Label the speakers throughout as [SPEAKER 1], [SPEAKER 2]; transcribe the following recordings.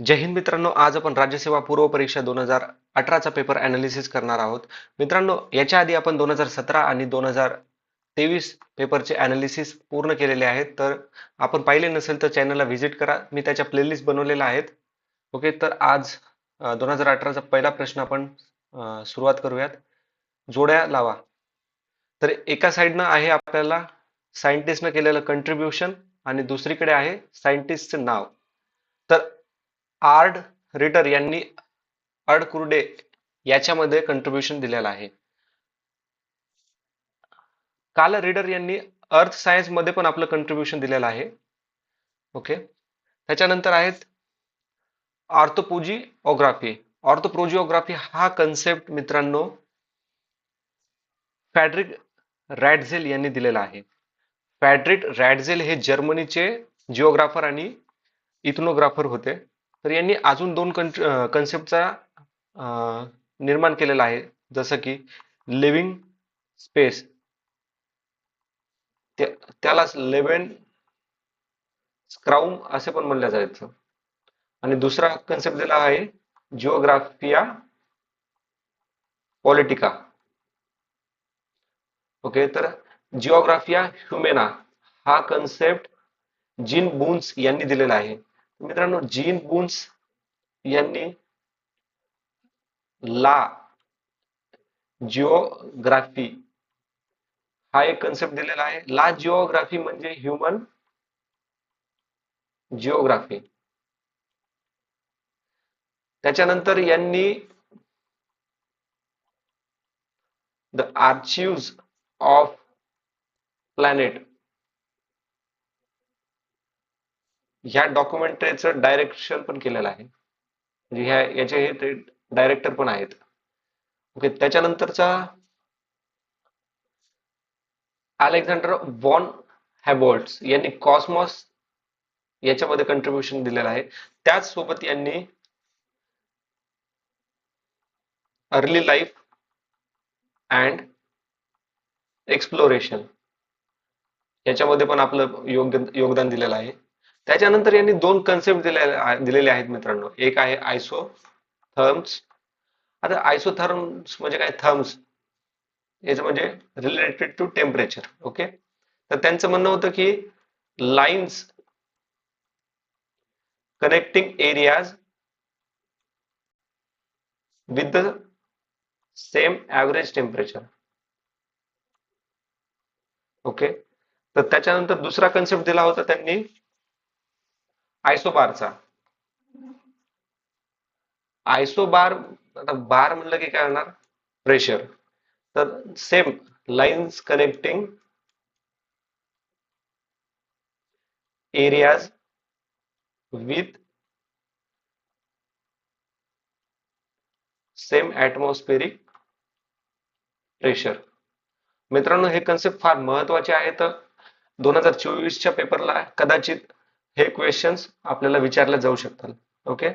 [SPEAKER 1] जय हिंद मित्रांनो आज आपण राज्यसेवा पूर्व परीक्षा दोन हजार अठराचा पेपर अनालिसिस करणार आहोत. मित्रांनो याच्या आधी आपण दोन हजार सतरा आणि दोन हजार तेवीस पेपरचे अनालिसिस पूर्ण केलेले आहेत. तर आपण पाहिले नसेल तर चॅनलला व्हिजिट करा. मी त्याच्या प्लेलिस्ट बनवलेल्या आहेत. ओके तर आज दोन हजार अठराचा पहिला प्रश्न आपण सुरुवात करूयात. जोड्या लावा. तर एका साईडनं आहे आपल्याला सायंटिस्टनं केलेलं कंट्रीब्युशन आणि दुसरीकडे आहे सायंटिस्टचं नाव. तर आर्ड रिटर यांनी अर्ड कुर्डे याच्यामध्ये कंट्रीब्युशन दिलेलं आहे. काल रिडर यांनी अर्थ सायन्समध्ये पण आपलं कंट्रीब्युशन दिलेलं आहे. ओके त्याच्यानंतर आहेत ऑर्थोपोजिओग्राफी. ऑर्थोप्रोजिओग्राफी हा कन्सेप्ट मित्रांनो फॅड्रिक रॅडझेल यांनी दिलेला आहे. फॅड्रिक रॅडझेल हे जर्मनीचे जिओग्राफर आणि इथनोग्राफर होते. तर यांनी अजून दोन कन्सेप्टचा निर्माण केलेला आहे. जसं की लिव्हिंग स्पेस त्यालाच लेव्हन स्क्राउम असे पण म्हणलं जायचं. आणि दुसरा कन्सेप्ट दिला आहे जिओग्राफिया पॉलिटिका ओके तर जिओग्राफिया ह्युमेना हा कन्सेप्ट जिन बुन्स यांनी दिलेला आहे. मित्रांनो जीन बुन्स यांनी ला जिओग्राफी हा एक कन्सेप्ट दिलेला आहे. ला जिओग्राफी म्हणजे ह्युमन जिओग्राफी त्याच्यानंतर यांनी द आर्चिव्ज ऑफ प्लॅनेट ह्या डॉक्युमेंटरीचं डायरेक्शन पण केलेलं आहे. म्हणजे ह्या याचे हे ते डायरेक्टर पण आहेत. ओके त्याच्यानंतरचा अलेक्झांडर वॉन हॅबोल्ट्स यांनी कॉस्मॉस याच्यामध्ये कंट्रीब्युशन दिलेलं आहे. त्याच सोबत यांनी अर्ली लाईफ अँड एक्सप्लोरेशन याच्यामध्ये पण आपलं योगदान योगदान दिलेलं आहे. त्याच्यानंतर यांनी दोन कन्सेप्ट दिलेले दिलेले आहेत मित्रांनो. एक आहे आयसो थर्म्स आता आयसोथर्म्स म्हणजे काय? थर्म्स याचं म्हणजे रिलेटेड टू टेम्परेचर ओके तर त्यांचं म्हणणं होतं की lines connecting areas with the same average temperature okay तर त्याच्यानंतर दुसरा कन्सेप्ट दिला होता त्यांनी आयसोबारचा. आयसोबार आता बार म्हणलं की काय होणार? प्रेशर तर same lines connecting areas with same atmospheric pressure मित्रांनो हे कन्सेप्ट फार महत्त्वाचे आहेत दोन हजार चोवीसच्या पेपरला कदाचित हे क्वेश्चन्स आपल्याला विचारले जाऊ शकतात. ओके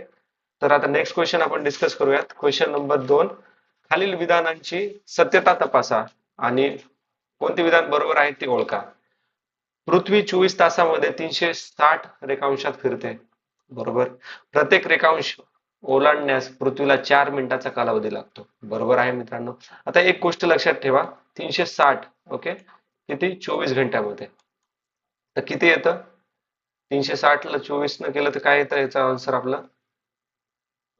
[SPEAKER 1] तर आता नेक्स्ट क्वेश्चन आपण डिस्कस करूयात. क्वेश्चन नंबर दोन. खालील विधानांची सत्यता तपासा आणि कोणते विधान बरोबर आहे ते ओळखा. पृथ्वी चोवीस तासामध्ये तीनशे साठ रेखांशात फिरते. बरोबर? प्रत्येक रेखांश ओलांडण्यास पृथ्वीला चार मिनिटाचा कालावधी लागतो. बरोबर आहे मित्रांनो? आता एक गोष्ट लक्षात ठेवा. तीनशे साठ ओके किती? चोवीस घंट्यामध्ये. तर किती येतं? तीनशे साठ ला चोवीस न केलं तर काय येतं याचा आन्सर आपला?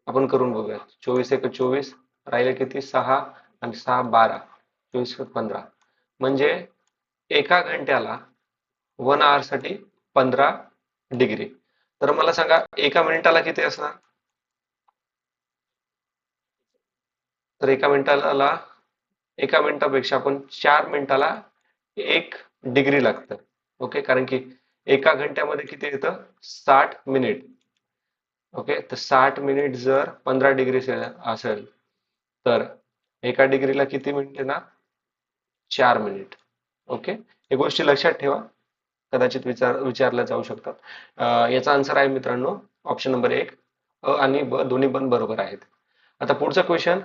[SPEAKER 1] आपण करून बघूया. चोवीस एक चोवीस राहिले किती? सहा आणि सहा बारा. चोवीस पंधरा. म्हणजे एका घंट्याला वन आवर साठी पंधरा डिग्री तर मला सांगा एका मिनिटाला किती असणार? तर एका मिनिटाला एका मिनिटापेक्षा आपण चार मिनिटाला एक डिग्री लागतं. ओके कारण की एका घंट्यामध्ये किती येतं? साठ मिनिट. ओके तर साठ मिनिट जर पंधरा डिग्री असेल तर एका डिग्रीला किती मिनिट येणार? चार मिनिट. ओके हे गोष्टी लक्षात ठेवा. कदाचित विचार विचारल्या जाऊ शकतात. याचा आन्सर आहे मित्रांनो ऑप्शन नंबर एक अ आणि ब दोन्ही पण बरोबर आहेत. आता पुढचा क्वेश्चन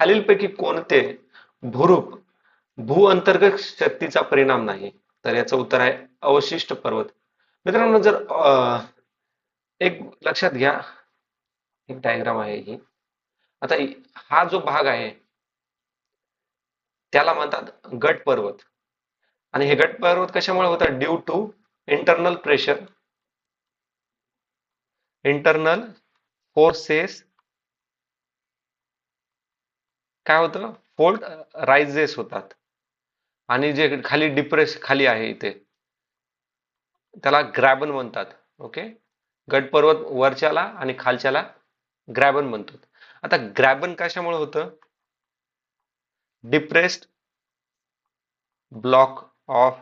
[SPEAKER 1] खालीलपैकी कोणते भूरूप भू अंतर्गत शक्तीचा परिणाम नाही? तर याचं उत्तर आहे अवशिष्ट पर्वत. मित्रांनो जर एक लक्षात घ्या. एक डायग्राम आहे ही. आता हा जो भाग आहे त्याला म्हणतात गट पर्वत. आणि हे गट पर्वत कशामुळे होतात due to internal pressure internal forces काय होतं? फोल्ड रायझेस होतात. आणि जे खाली डिप्रेस खाली आहे इथे त्याला ग्रॅबन म्हणतात ओके गट पर्वत वरच्याला आणि खालच्याला ग्रॅबन म्हणतात. आता ग्रॅबन कशामुळे होतं? Depressed block of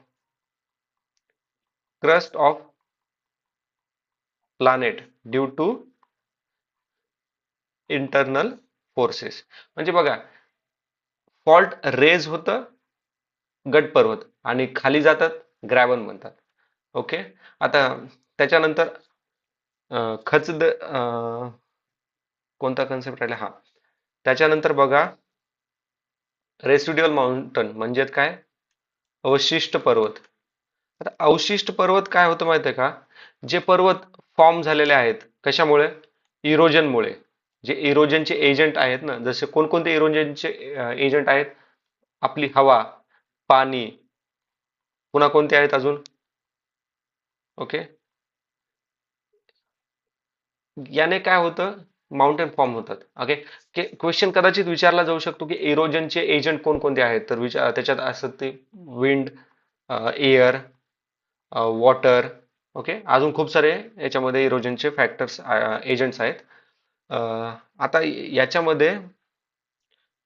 [SPEAKER 1] crust of planet due to internal forces म्हणजे बघा फॉल्ट रेज होतं गट पर्वत आणि खाली जातात ग्रॅवन म्हणतात. ओके? आता त्याच्यानंतर खचद कोणता कन्सेप्ट राहिला? हा. त्याच्यानंतर बघा रेसिड्युअल माउंटन म्हणजेच काय? अवशिष्ट पर्वत. आता अवशिष्ट पर्वत काय होतं माहिती आहे का? जे पर्वत फॉर्म झालेले आहेत कशामुळे? इरोजनमुळे जे इरोजनचे एजंट आहेत ना जसे कोणकोणते इरोजनचे एजंट आहेत? आपली हवा पाणी. पुन्हा कोणते आहेत अजून? ओके. याने काय होतं? माउंटेन फॉर्म होतात. ओके क्वेश्चन कदाचित विचारला जाऊ शकतो की इरोजनचे एजंट कोणकोणते आहेत? तर विचार त्याच्यात असत ते विंड एअर वॉटर ओके अजून खूप सारे याच्यामध्ये इरोजनचे फॅक्टर्स एजंट्स आहेत. आता याच्यामध्ये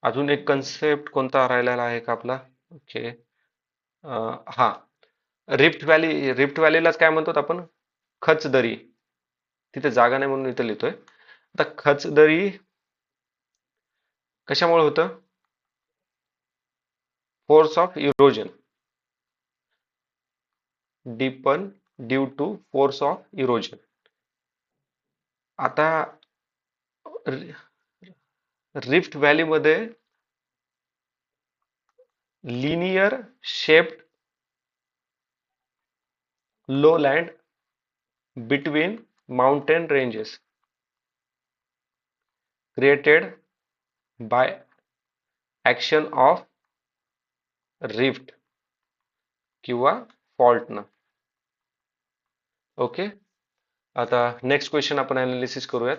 [SPEAKER 1] अजून एक कन्सेप्ट कोणता राहिलेला आहे का आपला? ओके. हा. रिफ्ट व्हॅली रिफ्ट व्हॅलीलाच काय म्हणतो आपण? खचदरी तिथे जागा नाही म्हणून इथं लिहितोय. आता खचदरी कशामुळे होतं? Force of erosion. Deepen due to force of erosion. आता rift व्हॅलीमध्ये linear shaped lowland between mountain ranges. Created by action of rift किंवा फॉल्टनं ओके आता नेक्स्ट क्वेश्चन आपण अनालिसिस करूयात.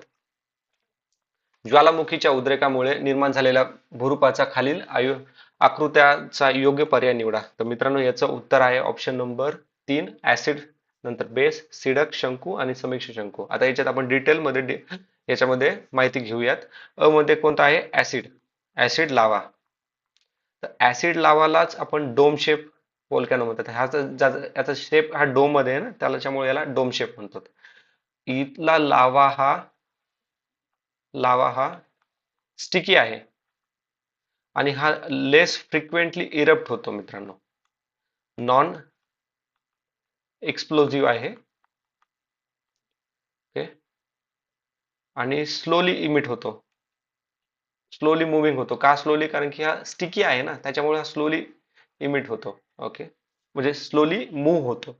[SPEAKER 1] ज्वालामुखीच्या उद्रेकामुळे निर्माण झालेल्या भूरूपाचा खालील आयु आकृत्याचा योग्य पर्याय निवडा. तर मित्रांनो याचं उत्तर आहे ऑप्शन नंबर तीन ऍसिड नंतर बेस सिडक शंकू आणि समीक्ष शंकू. आता याच्यात आपण डिटेलमध्ये याच्यामध्ये माहिती घेऊयात. अ मध्ये कोणता आहे? ऍसिड ऍसिड लावा. तर ऍसिड लावालाच आपण डोम शेप वोल्कॅनो म्हणतात. ह्याचा याचा शेप हा डोममध्ये आहे ना त्याच्यामुळे याला डोम शेप म्हणतात. इथला लावा हा लावा हा स्टिकी आहे. आणि हा लेस फ्रिक्वेंटली इरप्ट होतो मित्रांनो. नॉन एक्सप्लोजिव्ह आहे. ओके आणि स्लोली इमिट होतो. स्लोली मुव्हिंग होतो. का स्लोली कारण की हा स्टिकी आहे ना त्याच्यामुळे हा स्लोली इमिट होतो. ओके म्हणजे स्लोली मूव्ह होतो.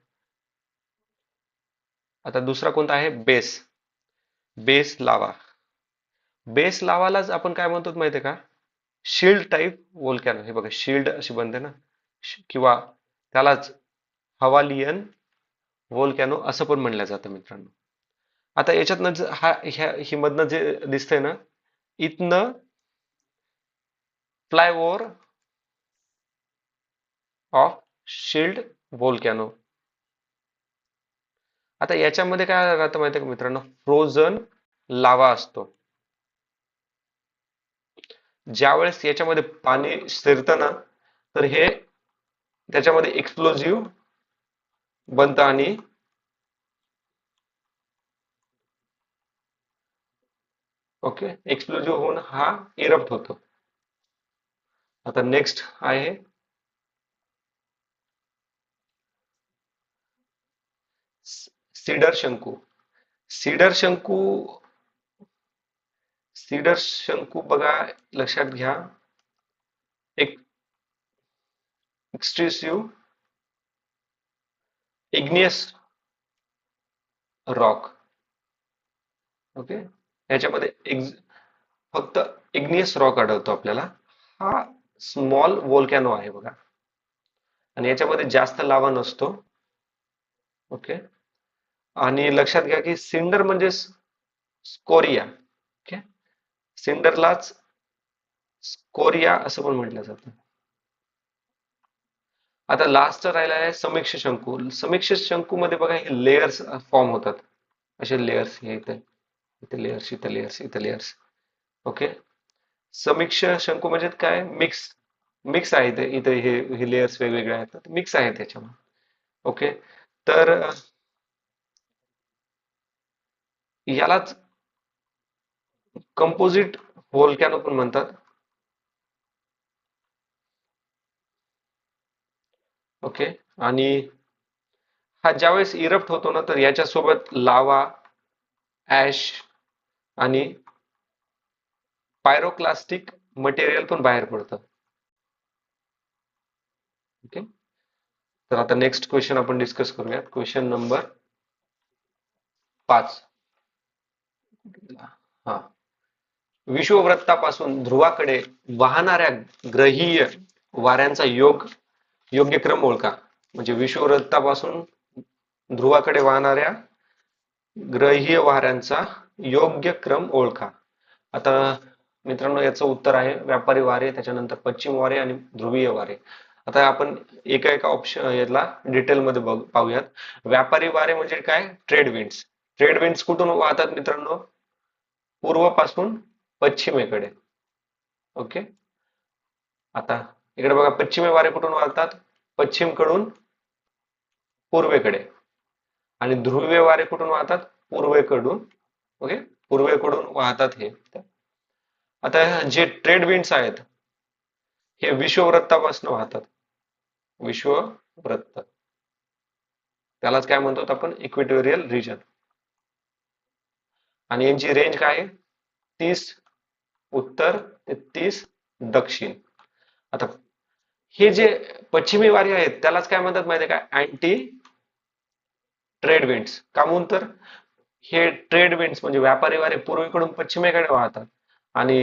[SPEAKER 1] आता दुसरा कोणता आहे? बेस बेस लावा बेस लावालाच आपण काय म्हणतो माहितीये का? शिल्ड टाईप वोल्कॅनो हे बघा शिल्ड अशी बनते ना. किंवा त्यालाच हवालियन वोल्कॅनो असं पण म्हणलं जातं मित्रांनो. आता याच्यातनं ज- हा ह्या हिमधनं जे दिसतंय ना इथनं फ्लायओव्हर ऑफ शिल्ड वोल्कॅनो आता याच्यामध्ये काय राहतं माहितीये का मित्रांनो? फ्रोझन लावा असतो. ज्यावेळेस याच्यामध्ये पाणी शिरतं ना तर हे त्याच्यामध्ये एक्सप्लोजिव्ह बनतं आणि ओके एक्सप्लोजिव्ह होऊन हा इरप्ट होतो. आता नेक्स्ट आहे. सीडर शंकू. सीडर शंकू सीडर शंकू बघा लक्षात घ्या. एक एक्सट्रेसिव्ह इग्नियस रॉक ओके याच्यामध्ये एक्झ फक्त इग्नियस रॉक आढळतो आपल्याला. हा स्मॉल वोल्कॅनो आहे बघा. आणि याच्यामध्ये जास्त लावा नसतो. ओके आणि लक्षात घ्या की सिंडर म्हणजे स्कोरिया सिंडरलाच स्कोरिया असं पण म्हटलं जातं. आता लास्ट राहिला आहे समीक्ष शंकू. समीक्ष शंकू मध्ये बघा हे लेयर्स फॉर्म होतात. असे लेयर्स हे इथे इथे लेयर्स इथे लेयर्स इथे लेयर्स ओके समीक्ष शंकू म्हणजे काय? मिक्स मिक्स आहे इथे इथे हे हे लेयर्स वेगवेगळे आहेत. मिक्स आहे त्याच्यामध्ये. ओके तर यालाच कंपोजिट व्होल्कॅनो पण म्हणतात. ओके आणि हा ज्यावेळेस इरप्ट होतो ना तर याच्यासोबत लावा ॲश आणि पायरोक्लास्टिक मटेरियल पण बाहेर पडतं. ओके तर आता नेक्स्ट क्वेश्चन आपण डिस्कस करूयात. क्वेश्चन नंबर पाच. विश्ववृत्तापासून ध्रुवाकडे वाहणाऱ्या ग्रहीय वाऱ्यांचा योग योग्य क्रम ओळखा. म्हणजे विश्ववृत्तापासून ध्रुवाकडे वाहणाऱ्या ग्रहीय वाऱ्यांचा योग्य क्रम ओळखा. आता मित्रांनो याचं उत्तर आहे व्यापारी वारे त्याच्यानंतर पश्चिम वारे आणि ध्रुवीय वारे. आता आपण एका एका ऑप्शन याला डिटेलमध्ये बघ पाहूयात. व्यापारी वारे म्हणजे काय? ट्रेड विंड्स ट्रेड विंड्स कुठून वाहतात मित्रांनो? पूर्वपासून पश्चिमेकडे. ओके? आता इकडे बघा पश्चिमे वारे कुठून वाहतात? पश्चिमकडून पूर्वेकडे. आणि ध्रुवीय वारे कुठून वाहतात? पूर्वेकडून. ओके? पूर्वेकडून वाहतात हे. आता जे ट्रेड विंड्स आहेत हे विश्ववृत्तापासून वाहतात. विश्ववृत्त. त्यालाच काय म्हणतो आपण? इक्वेटोरियल रिजन आणि यांची रेंज काय आहे? तीस उत्तर ते तीस दक्षिण. आता हे जे पश्चिमी वारे आहेत त्यालाच काय म्हणतात माहिती आहे का? अँटी ट्रेड विंड्स का म्हणून तर? हे ट्रेड विंड्स म्हणजे व्यापारी वारे पूर्वेकडून पश्चिमेकडे वाहतात आणि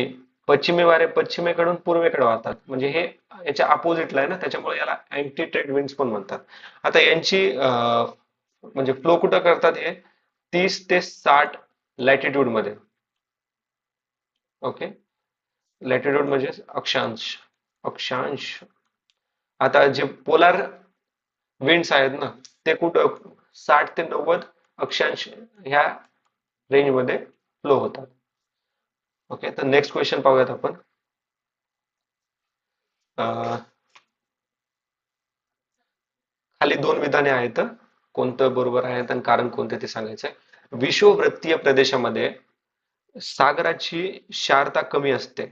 [SPEAKER 1] पश्चिमी वारे पश्चिमेकडून पूर्वेकडे वाहतात. म्हणजे हे याच्या अपोजिटला आहे ना त्याच्यामुळे याला अँटी ट्रेड विंड्स पण म्हणतात. आता यांची म्हणजे फ्लो कुठं करतात हे? तीस ते साठ लॅटिट्यूडमध्ये. ओके लॅटिट्यूड म्हणजे अक्षांश अक्षांश. आता जे पोलार विंड्स आहेत ना ते कुठं साठ ते नव्वद अक्षांश ह्या रेंजमध्ये फ्लो होतात. ओके तर नेक्स्ट क्वेश्चन पाहूयात आपण. खाली दोन विधाने आहेत. कोणतं बरोबर आहे आणि कारण कोणते ते सांगायचंय. आहे विश्ववृत्तीय प्रदेशामध्ये सागराची क्षारता कमी असते.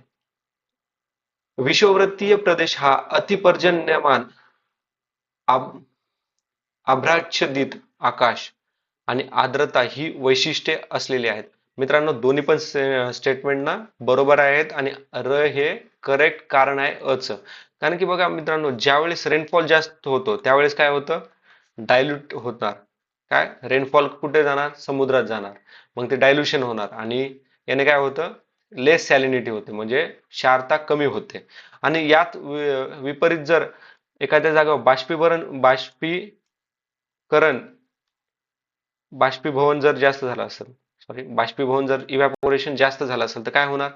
[SPEAKER 1] विषुववृत्तीय प्रदेश हा अतिपर्जन्यमान आभ्राच्छदित आकाश आणि आर्द्रता ही वैशिष्ट्ये असलेली आहेत. मित्रांनो दोन्ही पण स्टेटमेंट ना बरोबर आहेत आणि र हे करेक्ट कारण आहे अच कारण की बघा मित्रांनो ज्यावेळेस रेनफॉल जास्त होतो त्यावेळेस काय होतं? डायल्यूट होणार. काय? रेनफॉल कुठे जाणार? समुद्रात जाणार. मग ते डायल्युशन होणार आणि याने काय होतं? लेस सॅलिनिटी होते म्हणजे क्षारता कमी होते. आणि यात विपरीत जर एखाद्या जागा बाष्पीभरण बाष्पीकरण बाष्पीभवन जर जास्त झालं असेल सॉरी बाष्पीभवन जर इव्हॅपोरेशन जास्त झालं असेल तर काय होणार?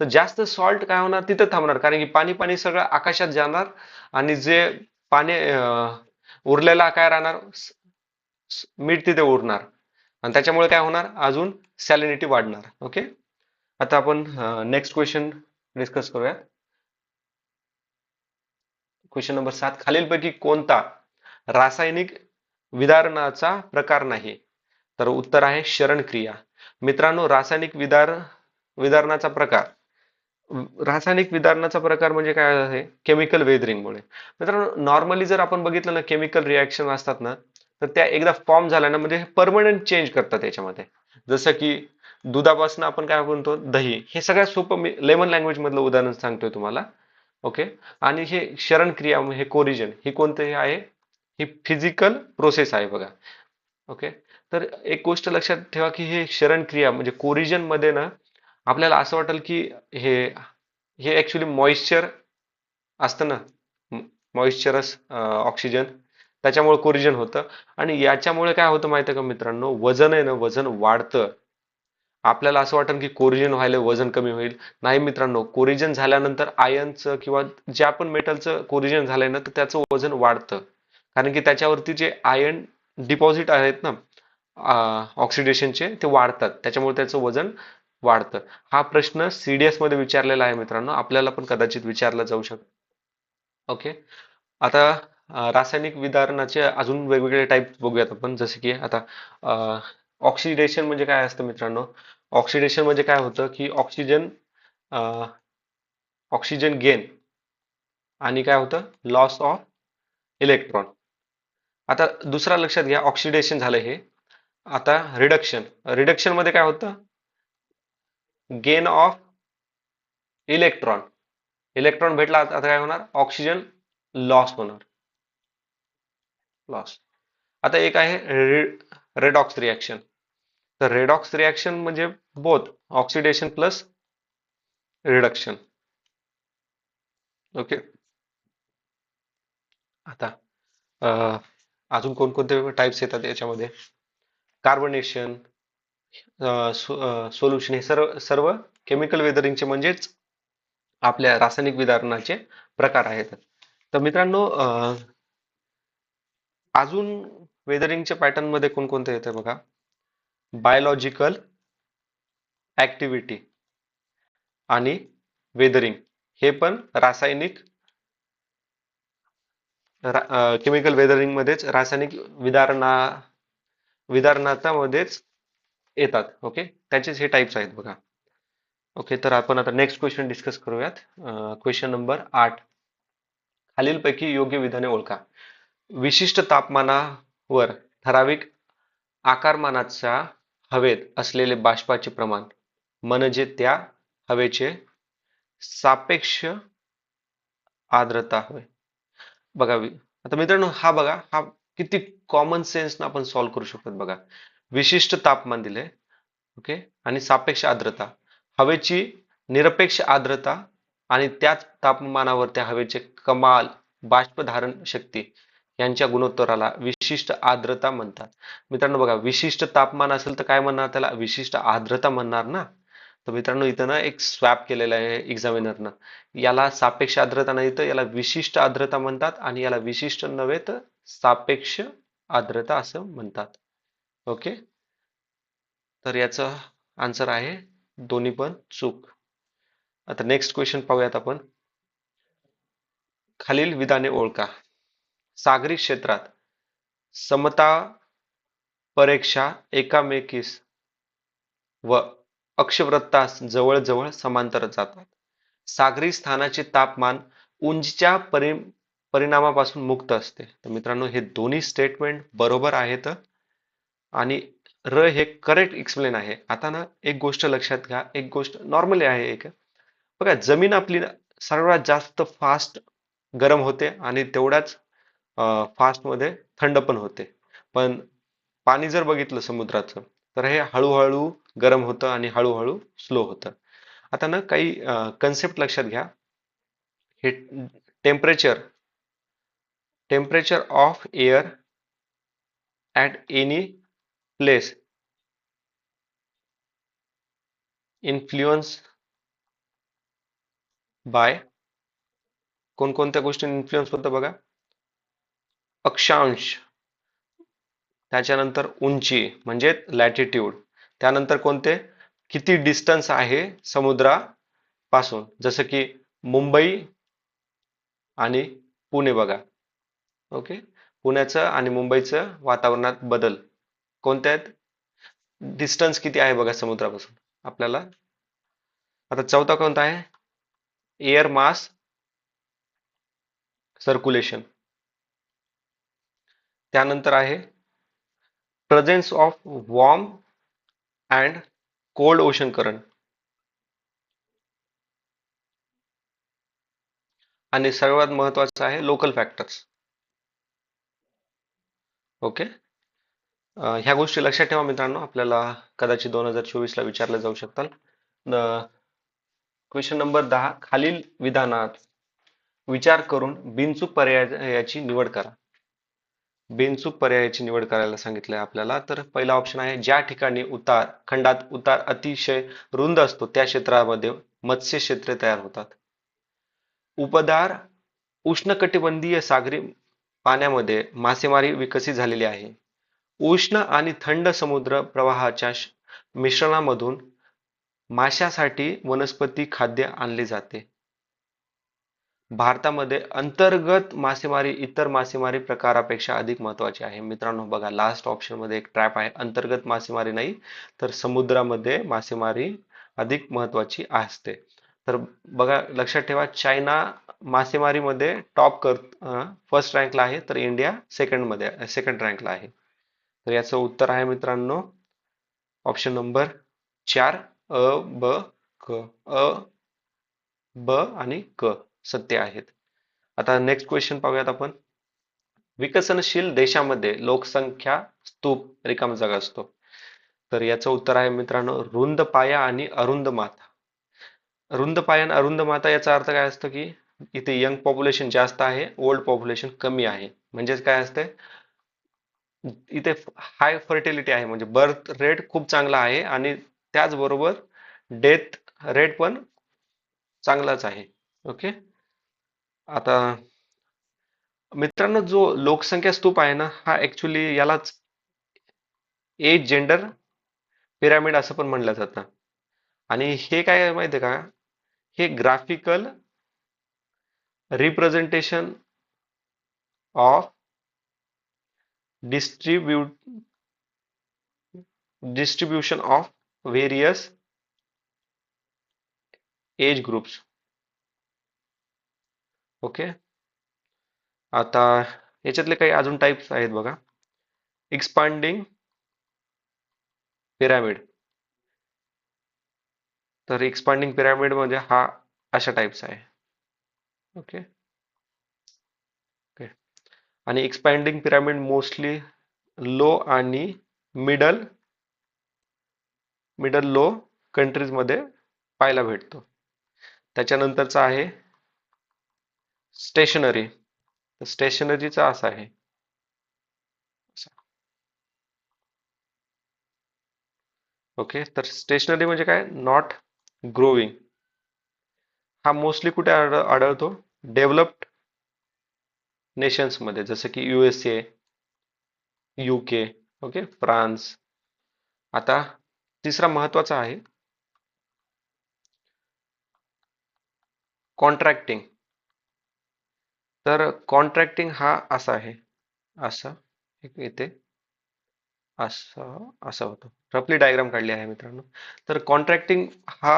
[SPEAKER 1] तर जास्त सॉल्ट काय होणार? तिथं थांबणार कारण की पाणी पाणी सगळं आकाशात जाणार आणि जे पाणी उरलेला काय राहणार मीठ तिथे उरणार. आणि त्याच्यामुळे काय होणार? अजून सॅलिनिटी वाढणार ओके आता आपण नेक्स्ट क्वेश्चन डिस्कस करूया. क्वेश्चन नंबर सात. खालीलपैकी कोणता रासायनिक विदारणाचा प्रकार नाही? तर उत्तर आहे शरणक्रिया. मित्रांनो रासायनिक विदार विदारणाचा प्रकार. रासायनिक विदारणाचा प्रकार म्हणजे काय आहे? केमिकल वेदरिंगमुळे मित्रांनो नॉर्मली जर आपण बघितलं ना केमिकल रिॲक्शन असतात ना तर त्या एकदा फॉर्म झाल्या ना म्हणजे परमनंट चेंज करतात त्याच्यामध्ये. जसं की दुधापासून आपण काय म्हणतो? दही. हे सगळ्यात सोपं मी लेमन लँग्वेज मधलं उदाहरण सांगतोय तुम्हाला. ओके आणि हे शरणक्रिया हे कोरिजन ही हे आहे? ही फिजिकल प्रोसेस आहे बघा. ओके तर एक गोष्ट लक्षात ठेवा की हे शरण क्रिया म्हणजे कोरिजनमध्ये ना आपल्याला असं वाटेल की हे हे ऍक्च्युली मॉइश्चर असतं ना. मॉइश्चरस ऑक्सिजन त्याच्यामुळे कोरिजन होतं. आणि याच्यामुळे काय होतं माहिती आहे का मित्रांनो? वजन आहे ना वजन वाढतं. आपल्याला असं वाटेल की कोरिजन व्हायला वजन कमी होईल. नाही मित्रांनो कोरिजन झाल्यानंतर आयनचं किंवा ज्या पण मेटलचं कोरिजन झालंय ना तर त्याचं वजन वाढतं. कारण की त्याच्यावरती जे आयन डिपॉझिट आहेत ना ऑक्सिडेशनचे ते वाढतात. त्याच्यामुळे त्याचं वजन वाढतं. हा प्रश्न सीडीएसमध्ये विचारलेला आहे मित्रांनो. आपल्याला पण कदाचित विचारला जाऊ शकतो ओके? आता रासायनिक विदारणाचे अजून वेगवेगळे टाईप बघूयात आपण. जसे की आता ऑक्सिडेशन म्हणजे काय असतं मित्रांनो? ऑक्सिडेशन म्हणजे काय होतं की ऑक्सिजन ऑक्सिजन गेन आणि काय होतं? लॉस ऑफ इलेक्ट्रॉन आता दुसरा लक्षात घ्या ऑक्सिडेशन झालं हे. आता रिडक्शन रिडक्शनमध्ये काय होतं? गेन ऑफ इलेक्ट्रॉन इलेक्ट्रॉन भेटला आता काय होणार? ऑक्सिजन लॉस होणार. लॉस आता एक आहे रेडॉक्स रिॲक्शन तर रेडॉक्स रिॲक्शन म्हणजे both oxidation plus reduction okay आता अजून कोणकोणते टाइप्स येतात याच्यामध्ये? कार्बनेशन सोल्युशन हे सर्व सर्व केमिकल वेदरिंगचे म्हणजेच आपल्या रासायनिक विदारणाचे प्रकार आहेत. तर मित्रांनो अजून वेदरिंगच्या पॅटर्नमध्ये कोणकोणते येते बघा? बायोलॉजिकल ॲक्टिव्हिटी आणि वेदरिंग हे पण रासायनिक केमिकल वेदरिंग मध्येच रासायनिक विदारणा विदारणातामध्येच येतात. ओके त्याचेच हे टाइप्स आहेत बघा. ओके तर आपण आता नेक्स्ट क्वेश्चन डिस्कस करूयात. क्वेश्चन नंबर आठ. खालीलपैकी योग्य विधाने ओळखा. विशिष्ट तापमानावर ठराविक आकारमानाच्या हवेत असलेले बाष्पाचे प्रमाण. म्हणजे त्या हवेचे सापेक्ष आर्द्रता होय बघा आता मित्रांनो हा बघा हा किती कॉमन सेन्स ना आपण सॉल्व्ह करू शकतो बघा. विशिष्ट तापमान दिले ओके आणि सापेक्ष आर्द्रता. हवेची निरपेक्ष आर्द्रता आणि त्याच तापमानावर त्या हवेचे कमाल बाष्प धारण शक्ती. यांच्या गुणोत्तराला विशिष्ट आर्द्रता म्हणतात. मित्रांनो बघा विशिष्ट तापमान असेल तर काय म्हणणार त्याला? विशिष्ट आर्द्रता म्हणणार ना? तर मित्रांनो इथं ना एक स्वॅप केलेला आहे एक्झामिनरनं याला सापेक्ष आर्द्रता नाही तर याला विशिष्ट आर्द्रता म्हणतात आणि याला विशिष्ट नव्हे तर सापेक्ष आर्द्रता असं म्हणतात. ओके? तर याचं आन्सर आहे दोन्ही पण चूक. आता नेक्स्ट क्वेश्चन पाहूयात आपण. खालील विधाने ओळखा. सागरी क्षेत्रात समता परीक्षा एकामेकीस व अक्षवृत्तास जवळजवळ समांतर जातात. सागरी स्थानाचे तापमान उंचीच्या परि परिणामापासून मुक्त असते. तर मित्रांनो हे दोन्ही स्टेटमेंट बरोबर आहेत. आणि र हे करेक्ट एक्सप्लेन आहे. आता ना एक गोष्ट लक्षात घ्या. एक गोष्ट नॉर्मली आहे एक. बघा जमीन आपली सर्वात जास्त फास्ट गरम होते आणि तेवढ्याच फास्टमध्ये थंड पण होते. पण पाणी जर बघितलं समुद्राचं तर हे हळूहळू गरम होतं आणि हळूहळू स्लो होतं. आता ना काही कन्सेप्ट लक्षात घ्या. हे temperature temperature of air at any place influence by कोणकोणत्या गोष्टी इन्फ्लुअन्स होतं बघा? अक्षांश त्याच्यानंतर उंची म्हणजे लॅटिट्यूड त्यानंतर कोणते? किती डिस्टन्स आहे समुद्रापासून? जसं की मुंबई आणि पुणे बघा. ओके पुण्याचं आणि मुंबईचं वातावरणात बदल. कोणत्या आहेत? डिस्टन्स किती आहे बघा समुद्रापासून? आपल्याला? आता चौथा कोणता आहे? एअर मास सर्क्युलेशन त्यानंतर आहे presence of warm and cold ocean current आणि सर्वात महत्वाचं आहे लोकल फॅक्टर्स ओके ह्या गोष्टी लक्षात ठेवा मित्रांनो. आपल्याला कदाचित दोन हजार चोवीस ला विचारल्या जाऊ शकतात क्वेश्चन नंबर दहा खालील विधानात विचार करून बिनचूक पर्यायाची निवड करा. बिनचूक पर्यायाची निवड करायला सांगितलंय आपल्याला. तर पहिला ऑप्शन आहे ज्या ठिकाणी उतार खंडात उतार अतिशय रुंद असतो त्या क्षेत्रामध्ये मत्स्य क्षेत्रे तयार होतात. उपदार उष्णकटिबंधीय सागरी पाण्यामध्ये मासेमारी विकसित झालेली आहे. उष्ण आणि थंड समुद्र प्रवाहाच्या मिश्रणामधून माशासाठी वनस्पती खाद्य आणले जाते. भारतामध्ये अंतर्गत मासेमारी इतर मासेमारी प्रकारापेक्षा अधिक महत्वाची आहे. मित्रांनो बघा लास्ट ऑप्शनमध्ये एक ट्रॅप आहे. अंतर्गत मासेमारी नाही तर समुद्रामध्ये मासेमारी अधिक महत्वाची असते. तर बघा लक्षात ठेवा चायना मासेमारीमध्ये टॉप कर फर्स्ट रँकला आहे तर इंडिया सेकंडमध्ये सेकंड रँकला आहे. तर याचं उत्तर आहे मित्रांनो ऑप्शन नंबर चार अ ब क अ ब आणि क. सत्य आहेत. आता नेक्स्ट क्वेश्चन पाहूयात आपण. विकसनशील देशामध्ये लोकसंख्या स्तूप रिकाम जागा असतो. तर याचं उत्तर आहे मित्रांनो रुंद पाया आणि अरुंद माथा रुंद पाया आणि अरुंद माता याचा अर्थ काय असतो की इथे यंग पॉप्युलेशन जास्त आहे ओल्ड पॉप्युलेशन कमी आहे. म्हणजेच काय असते इथे हाय फर्टिलिटी आहे म्हणजे बर्थ रेट खूप चांगला आहे आणि त्याचबरोबर डेथ रेट पण चांगलाच आहे. ओके आता मित्रांनो जो लोकसंख्या स्तूप आहे ना हा ऍक्च्युली यालाच एज जेंडर पिरामिड असं पण म्हणलं जातं. आणि हे काय माहिती आहे का? हे graphical representation of distribute distribution of various age groups okay. आता याच्यातले काही अजून टाइप्स आहेत बघा. एक्सपांडिंग पिरामिड तर एक्सपांडिंग पिरामिड म्हणजे हा अशा टाइप्स आहे. ओके. ओके. आणि एक्सपांडिंग पिरामिड मोस्टली लो आणि मिडल मिडल लो कंट्रीजमध्ये पाहायला भेटतो. त्याच्यानंतरचा आहे स्टेशनरी. स्टेशनरीचा असा आहे. ओके तर स्टेशनरी म्हणजे काय? Not growing. हा मोस्टली कुठे आढळतो? डेव्हलप्ड नेशन्समध्ये जसं की युएसए युके ओके फ्रान्स. आता तिसरा महत्त्वाचा आहे. कॉन्ट्रॅक्टिंग. तर कॉन्ट्रॅक्टिंग हा असा आहे. असा एक इथे. असं असं होतं. रफली डायग्राम काढली आहे मित्रांनो. तर कॉन्ट्रॅक्टिंग हा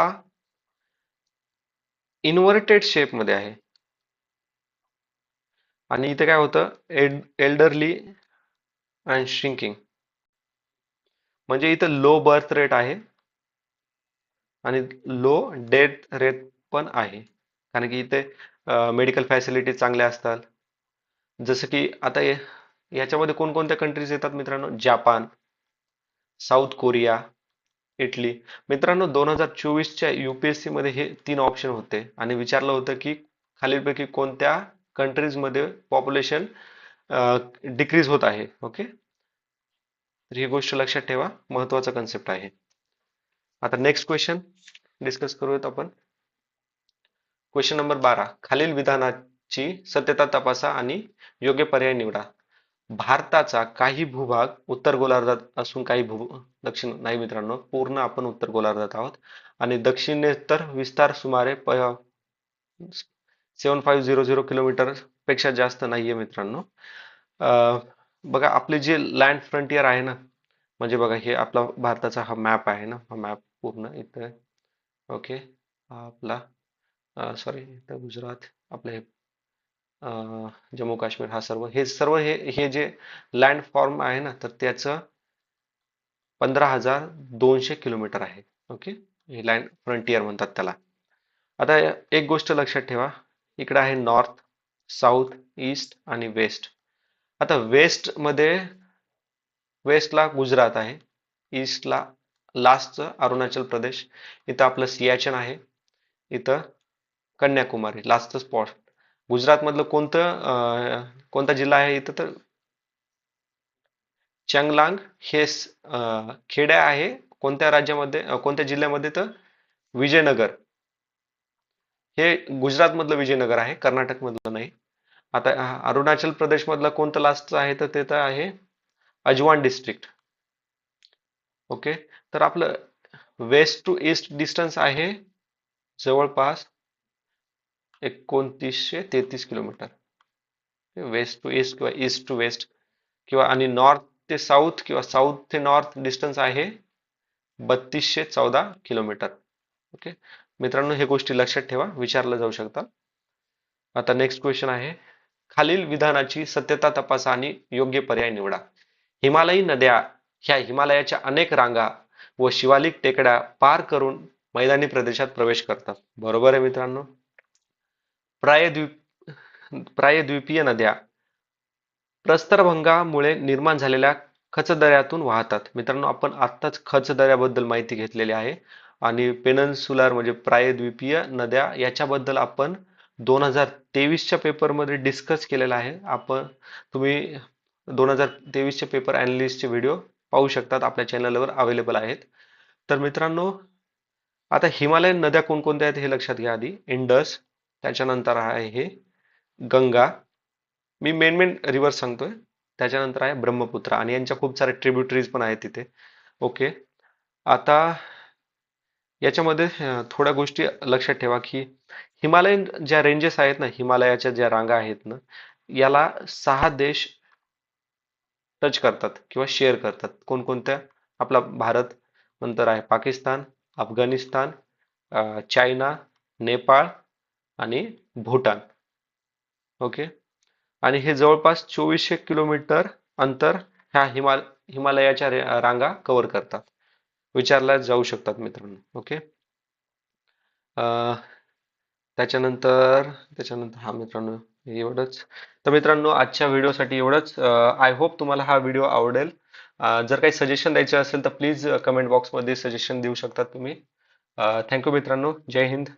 [SPEAKER 1] इन्व्हर्टेड शेपमध्ये आहे. आणि इथे काय होतं? एल्डरली अँड श्रिंकिंग म्हणजे इथं लो बर्थ रेट आहे. आणि लो डेथ रेट पण आहे. कारण की इथे मेडिकल फॅसिलिटी चांगल्या असतात. जसं की आता याच्यामध्ये कोणकोणत्या कंट्रीज येतात मित्रांनो? Japan South Korea Italy. मित्रांनो दोन हजार चोवीसच्या युपीएससी मध्ये हे तीन ऑप्शन होते. आणि विचारलं होतं की खालीलपैकी कोणत्या कंट्रीजमध्ये पॉप्युलेशन डिक्रीज होत आहे? ओके तर ही गोष्ट लक्षात ठेवा. महत्त्वाचा कन्सेप्ट आहे. आता नेक्स्ट क्वेश्चन डिस्कस करूयात आपण. क्वेश्चन नंबर बारा. खालील विधानाची सत्यता तपासा आणि योग्य पर्याय निवडा. भारताचा काही भूभाग उत्तर गोलार्धात असून काही भू दक्षिण नाही मित्रांनो पूर्ण आपण उत्तर गोलार्धात आहोत. आणि दक्षिणेतर विस्तार सुमारे सेवन फाईव्ह झिरो झिरो किलोमीटरपेक्षा जास्त नाहीये मित्रांनो. बघा आपले जे लँड फ्रंटियर आहे ना म्हणजे बघा हे आपला भारताचा हा मॅप आहे ना हा मॅप पूर्ण इथं. ओके आपला सॉरी तर गुजरात आपले हे, जम्मू काश्मीर हा सर्व हे सर्व हे हे जे लँड फॉर्म आहे ना तर त्याचं पंधरा हजार दोनशे किलोमीटर आहे. ओके हे लँड फ्रंटियर म्हणतात त्याला. आता एक गोष्ट लक्षात ठेवा. इकडे आहे नॉर्थ साऊथ ईस्ट आणि वेस्ट आता वेस्टमध्ये वेस्टला गुजरात आहे. ईस्टला लास्टचं अरुणाचल प्रदेश. इथं आपलं सियाचन आहे. इथं कन्याकुमारी लास्ट स्पॉट गुजरातमधलं कोणतं कोणता जिल्हा आहे इथं तर? चंगलांग हे खेडे आहे. कोणत्या राज्यामध्ये कोणत्या जिल्ह्यामध्ये तर? विजयनगर. हे गुजरातमधलं विजयनगर आहे कर्नाटकमधलं नाही. आता अरुणाचल प्रदेश मधलं कोणतं लास्ट आहे तर ते तर आहे अजवान डिस्ट्रिक्ट ओके तर आपलं वेस्ट टू ईस्ट डिस्टन्स आहे जवळपास. एकोणतीसशे तेहतीस किलोमीटर. वेस्ट टू ईस्ट किंवा ईस्ट टू वेस्ट किंवा आणि नॉर्थ ते साऊथ किंवा साऊथ ते नॉर्थ डिस्टन्स आहे बत्तीसशे चौदा किलोमीटर. ओके मित्रांनो हे गोष्टी लक्षात ठेवा विचारलं जाऊ शकतात आता नेक्स्ट क्वेश्चन आहे खालील विधानाची सत्यता तपासा आणि योग्य पर्याय निवडा. हिमालयी नद्या ह्या हिमालयाच्या अनेक रांगा व शिवालिक टेकड्या पार करून मैदानी प्रदेशात प्रवेश करतात. बरोबर आहे मित्रांनो? प्रायद्वीप प्रायद्वीपीय नद्या प्रस्तरभंगामुळे निर्माण झालेल्या खचदऱ्यातून वाहतात. मित्रांनो आपण आत्ताच खचदऱ्याबद्दल माहिती घेतलेली आहे आणि पेनन्सुलार म्हणजे प्रायद्वीपीय नद्या याच्याबद्दल आपण दोन हजार तेवीसच्या पेपरमध्ये डिस्कस केलेला आहे. आपण तुम्ही दोन हजार तेवीसचे पेपर अनालिस्टचे व्हिडिओ पाहू शकतात. आपल्या चॅनलवर अवेलेबल आहेत. तर मित्रांनो आता हिमालयन नद्या कोणकोणत्या आहेत हे लक्षात घ्या आधी. इंडस त्याच्यानंतर आहे हे गंगा. मी मेन मेन रिव्हर्स सांगतोय. त्याच्यानंतर आहे ब्रह्मपुत्र आणि यांच्या खूप सारे ट्रिब्युटरीज पण आहेत तिथे. ओके आता याच्यामध्ये थोड्या गोष्टी लक्षात ठेवा की हिमालयन ज्या रेंजेस आहेत ना हिमालयाच्या ज्या रांगा आहेत ना याला सहा देश टच करतात किंवा शेअर करतात. कोणकोणत्या? आपला भारत नंतर आहे पाकिस्तान अफगाणिस्तान चायना नेपाळ आणि भूटान. ओके? आणि हे जवळपास चोवीसशे किलोमीटर अंतर ह्या हिमाल हिमालयाच्या रांगा कव्हर करतात. विचारल्या जाऊ शकतात मित्रांनो. ओके? अं, त्याच्यानंतर त्याच्यानंतर हा मित्रांनो एवढंच. तर मित्रांनो आजच्या व्हिडिओसाठी एवढंच. आय होप तुम्हाला हा व्हिडिओ आवडेल. जर काही सजेशन द्यायचे असेल तर प्लीज कमेंट बॉक्समध्ये सजेशन देऊ शकता तुम्ही. थँक्यू मित्रांनो. जय हिंद.